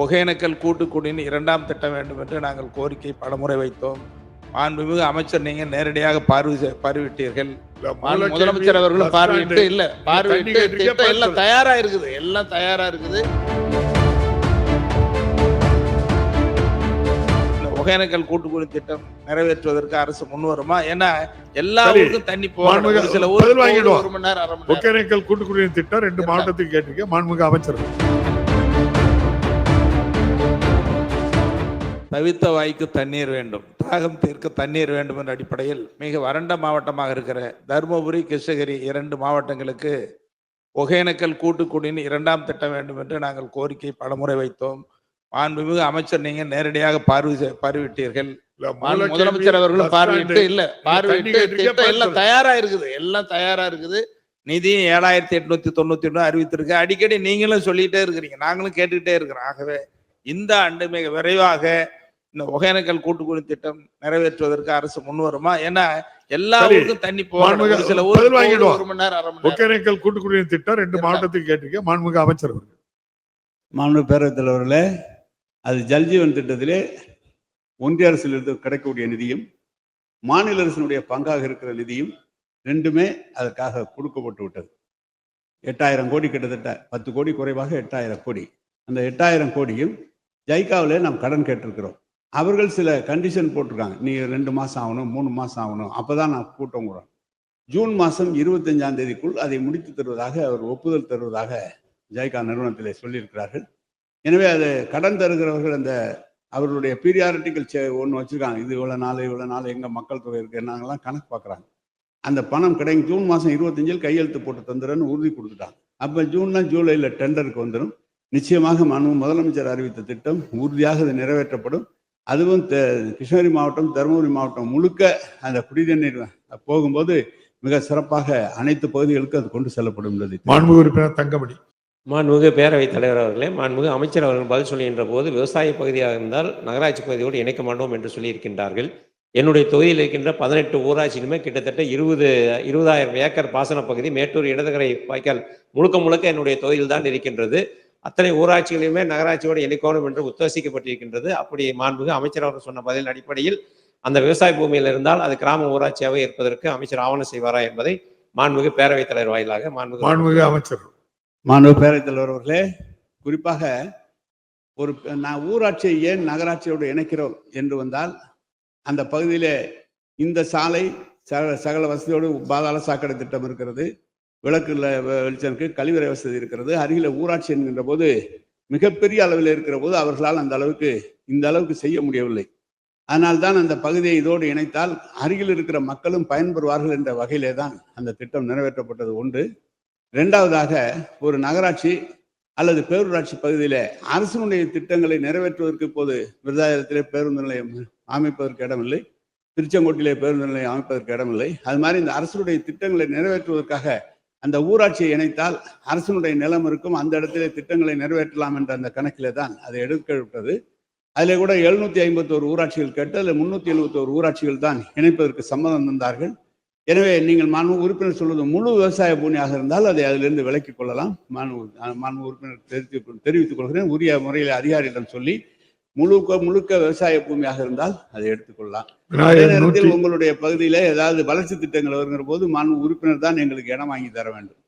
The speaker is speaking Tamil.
ஒகேனக்கல் கூட்டுக்குடியின் இரண்டாம் திட்டம் வேண்டும் என்று நாங்கள் கோரிக்கை பலமுறை வைத்தோம். மாண்புமிகு அமைச்சர் நீங்க நேரடியாக பார்வை பார்வையிட்டீர்கள். முதலமைச்சர் அவர்களும் பார்வையிட்டு இல்ல பார்வையிட்டு திட்டம் எல்லாம் தயாரா இருக்குது எல்லாம் தயாரா இருக்குது. ஒகேனக்கல் கூட்டுக்குடி திட்டம் நிறைவேற்றுவதற்கு அரசு முன் வருமா? ஏன்னா எல்லா. ஊருக்கும் தண்ணி ஒரு சில வாங்கிடுவோம். ஒரு மணி நேரம் ஒகேனக்கல் கூட்டுக்குடிநீர் திட்டம் ரெண்டு. மாவட்டத்துக்கு கேட்டிருக்கேன். மாண்புமிகு அமைச்சர். தவித்த வாய்க்கு தண்ணீர் வேண்டும் தாகம் தீர்க்க தண்ணீர் வேண்டும் என்ற அடிப்படையில் மிக வறண்ட மாவட்டமாக இருக்கிற தருமபுரி கிருஷ்ணகிரி இரண்டு மாவட்டங்களுக்கு ஒகேனக்கல் கூட்டுக்குடியின் இரண்டாம் திட்டம் வேண்டும் என்று நாங்கள் கோரிக்கை பலமுறை வைத்தோம். மாண்புமிகு அமைச்சர் நீங்க நேரடியாக பார்வை பார்வையிட்டீர்கள். முதலமைச்சர் அவர்களும் பார்வையிட்டு இல்ல பார்வையிட்டு எல்லாம் தயாரா இருக்குது எல்லாம் தயாரா இருக்குது. நிதி ஏழாயிரத்தி எட்நூத்தி தொண்ணூத்தி ஒண்ணு அறிவித்திருக்கு. அடிக்கடி நீங்களும் சொல்லிட்டே இருக்கிறீங்க நாங்களும் கேட்டுக்கிட்டே இருக்கிறோம். ஆகவே இந்த ஆண்டு மிக விரைவாக இந்த ஒகேனக்கல் கூட்டுக்குடி திட்டம் நிறைவேற்றுவதற்கு அரசு முன் வருமா ஏன்னா எல்லா. ஊருக்கும் தண்ணி ஒரு சில பதில் ஊருக்கு வாங்கிடுவோம். ஒரு மணி நேரம் அரை மணி நேரம் ஒகேனக்கல் கூட்டுக்குடிநீர் திட்டம் ரெண்டு. மாவட்டத்துக்கு கேட்டிருக்கேன் மாண்புமிகு அமைச்சர் அவர்கள். மாண்பு பேரவைத் தலைவர்களே அது ஜல்ஜீவன் திட்டத்திலே ஒன்றிய அரசிலிருந்து கிடைக்கக்கூடிய நிதியும் மாநில அரசினுடைய பங்காக இருக்கிற நிதியும் ரெண்டுமே அதற்காக கொடுக்கப்பட்டு விட்டது எட்டாயிரம் கோடி கிட்டத்தட்ட பத்து கோடி குறைவாக எட்டாயிரம் கோடி அந்த எட்டாயிரம் கோடியும் ஜைக்காவிலே நாம் கடன் கேட்டிருக்கிறோம் அவர்கள் சில கண்டிஷன் போட்டிருக்காங்க. நீ ரெண்டு மாதம் ஆகணும் மூணு மாதம் ஆகணும். அப்போ தான் நான் கூட்டம் கூடும். ஜூன் மாதம் இருபத்தஞ்சாம் தேதிக்குள் அதை முடித்து தருவதாக அவர் ஒப்புதல் தருவதாக ஜெய்கா நிறுவனத்திலே சொல்லியிருக்கிறார்கள். எனவே அது கடன் தருகிறவர்கள் அந்த அவர்களுடைய பீரியாரிட்டிகள் சே ஒன்று வச்சுருக்காங்க. இது இவ்வளோ நாள் இவ்வளோ நாள் எங்கள் மக்கள் தொகை இருக்குது நாங்கள்லாம் கணக்கு பார்க்குறாங்க. அந்த பணம் கிடைக்கும். ஜூன் மாதம் இருபத்தஞ்சில் கையெழுத்து போட்டு தந்துடுறேன்னு உறுதி கொடுத்துட்டாங்க. அப்போ ஜூன்லாம் ஜூலையில் டெண்டருக்கு வந்துடும் நிச்சயமாக மனு முதலமைச்சர் அறிவித்த திட்டம் உறுதியாக அது நிறைவேற்றப்படும். அதுவும் த- கிருஷ்ணகிரி மாவட்டம் தருமபுரி மாவட்டம் முழுக்க அந்த குடிநீர் போகும்போது மிக சிறப்பாக அனைத்து பகுதிகளுக்கும் அது கொண்டு செல்லப்படும் என்பதை மாண்புமிகு உறுப்பினர் தங்கமணி. மாண்புமிகு பேரவைத் தலைவர் அவர்களே மாண்புமிகு அமைச்சர் அவர்கள் பதில் சொல்கின்ற போது விவசாய பகுதியாக இருந்தால் நகராட்சி பகுதியோடு இணைக்க மாட்டோம் என்று சொல்லியிருக்கின்றார்கள் என்னுடைய தொகுதியில் இருக்கின்ற பதினெட்டு ஊராட்சியிலுமே கிட்டத்தட்ட இருபது இருபதாயிரம் ஏக்கர் பாசன பகுதி மேட்டூர் இடதுகரை வாய்க்கால் முழுக்க முழுக்க என்னுடைய தொகுதியில் தான் இருக்கின்றது. அத்தனை ஊராட்சிகளையுமே நகராட்சியோடு இணைக்கணும் என்று உத்தேசிக்கப்பட்டிருக்கின்றது. அப்படி மாண்புமிகு அமைச்சர் அவர்கள் சொன்ன பதிலின் அடிப்படையில் அந்த விவசாய பூமியில் இருந்தால் அது கிராம ஊராட்சியாக இருப்பதற்கு அமைச்சர் ஆவணம் செய்வாரா என்பதை மாண்புமிகு பேரவைத் தலைவர் வாயிலாக மாண்புமிகு மாண்புமிகு அமைச்சர். மாண்பு பேரவைத் தலைவர் அவர்களே குறிப்பாக ஒரு நான் ஊராட்சியை ஏன் நகராட்சியோடு இணைக்கிறோம் என்று வந்தால் அந்த பகுதியிலே இந்த சாலை சகல சகல வசதியோடு பாதாள சாக்கடை திட்டம் இருக்கிறது. விளக்குல வெளிச்சனுக்கு கழிவறை வசதி இருக்கிறது. அருகில ஊராட்சி என்கின்ற போது மிகப்பெரிய அளவில் இருக்கிற போது அவர்களால் அந்த அளவுக்கு இந்த அளவுக்கு செய்ய முடியவில்லை. அதனால்தான் அந்த பகுதியை இதோடு இணைத்தால் அருகில் இருக்கிற மக்களும் பயன்பெறுவார்கள் என்ற வகையிலே தான் அந்த திட்டம் நிறைவேற்றப்பட்டது ஒன்று. இரண்டாவதாக ஒரு நகராட்சி அல்லது பேரூராட்சி பகுதியில் அரசினுடைய திட்டங்களை நிறைவேற்றுவதற்கு இப்போது விருதாச்சலத்திலே பேருந்து நிலையம் அமைப்பதற்கு இடமில்லை. திருச்செங்கோட்டிலே பேருந்து நிலையம் அமைப்பதற்கு இடமில்லை. அது மாதிரி இந்த அரசுடைய திட்டங்களை நிறைவேற்றுவதற்காக அந்த ஊராட்சியை இணைத்தால் அரசனுடைய நிலம் இருக்கும். அந்த இடத்திலே திட்டங்களை நிறைவேற்றலாம் என்ற அந்த கணக்கிலே தான் அதை எடுக்கப்பட்டது அதில் கூட எழுநூத்தி ஐம்பத்தோரு ஊராட்சிகள் கேட்டு அதில் முன்னூத்தி எழுபத்தோரு ஊராட்சிகள் தான் இணைப்பதற்கு சம்மதம் தந்தார்கள். எனவே நீங்கள் மாண்பு உறுப்பினர் சொல்வது முழு விவசாய பூமியாக இருந்தால் அதை அதிலிருந்து விலக்கிக் கொள்ளலாம். மாண்பு மாண்பு உறுப்பினர் தெரிவித்துக் தெரிவித்துக் கொள்கிறேன். உரிய முறையில் அதிகாரியிடம் சொல்லி முழுக்க முழுக்க விவசாய பூமியாக இருந்தால் அதை எடுத்துக்கொள்ளலாம். அதே நேரத்தில் உங்களுடைய பகுதியில ஏதாவது வளர்ச்சி திட்டங்கள் வருங்கிற போது மாநில உறுப்பினர் தான் எங்களுக்கு இடம் வாங்கி தர வேண்டும்.